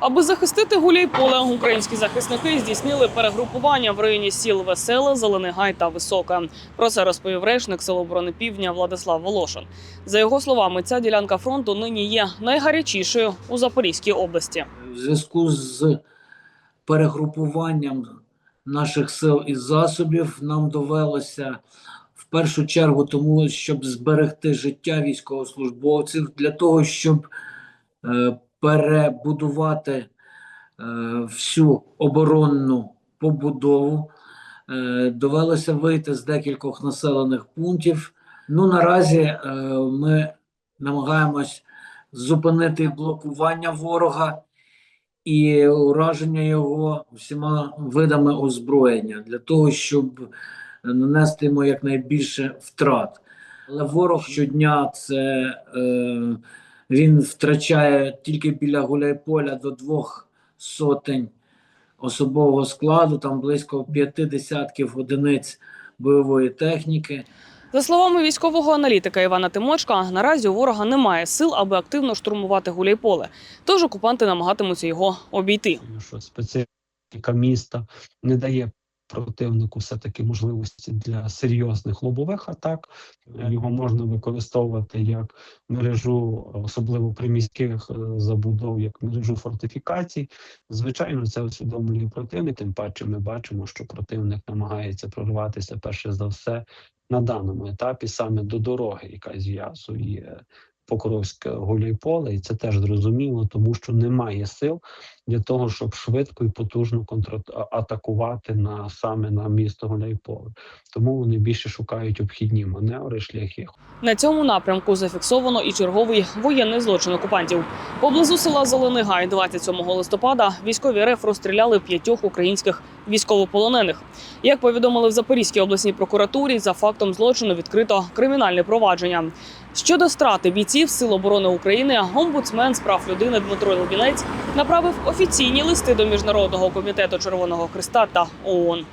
Аби захистити Гуляйполе, українські захисники здійснили перегрупування в районі сіл Веселе, Зелений Гай та Висока. Про це розповів речник Сил оборони Півдня Владислав Волошин. За його словами, ця ділянка фронту нині є найгарячішою у Запорізькій області. В зв'язку з перегрупуванням наших сил і засобів нам довелося в першу чергу тому, щоб зберегти життя військовослужбовців, для того, щоб е, перебудувати е, всю оборонну побудову. Е, довелося вийти з декількох населених пунктів. Ну, наразі е, ми намагаємось зупинити блокування ворога і ураження його всіма видами озброєння для того, щоб нанести йому якнайбільше втрат. Але ворог щодня це е, він втрачає тільки біля Гуляйполя до двох сотень особового складу, там близько п'яти десятків одиниць бойової техніки. За словами військового аналітика Івана Тимочка, наразі у ворога немає сил, аби активно штурмувати Гуляйполе. Тож окупанти намагатимуться його обійти. Що специфіка міста не дає противнику все-таки можливості для серйозних лобових атак. Його можна використовувати як мережу, особливо приміських е, забудов, як мережу фортифікацій. Звичайно, це усвідомлює противник. Тим паче, ми бачимо, що противник намагається прорватися перше за все на даному етапі саме до дороги, яка зв'язує Покровське Гуляйполе, і це теж зрозуміло, тому що немає сил для того, щоб швидко і потужно контратакувати на саме на місто Гуляйполе. Тому вони більше шукають обхідні маневри, шляхи. На цьому напрямку зафіксовано і черговий воєнний злочин окупантів. Поблизу села Зелений Гай 27 листопада військові РФ розстріляли п'ятьох українських військовополонених. Як повідомили в Запорізькій обласній прокуратурі, за фактом злочину відкрито кримінальне провадження. Щодо страти бійців Сил оборони України, омбудсмен з прав людини Дмитро Лубінець направив офіційні листи до міжнародного комітету Червоного Христа та ООН.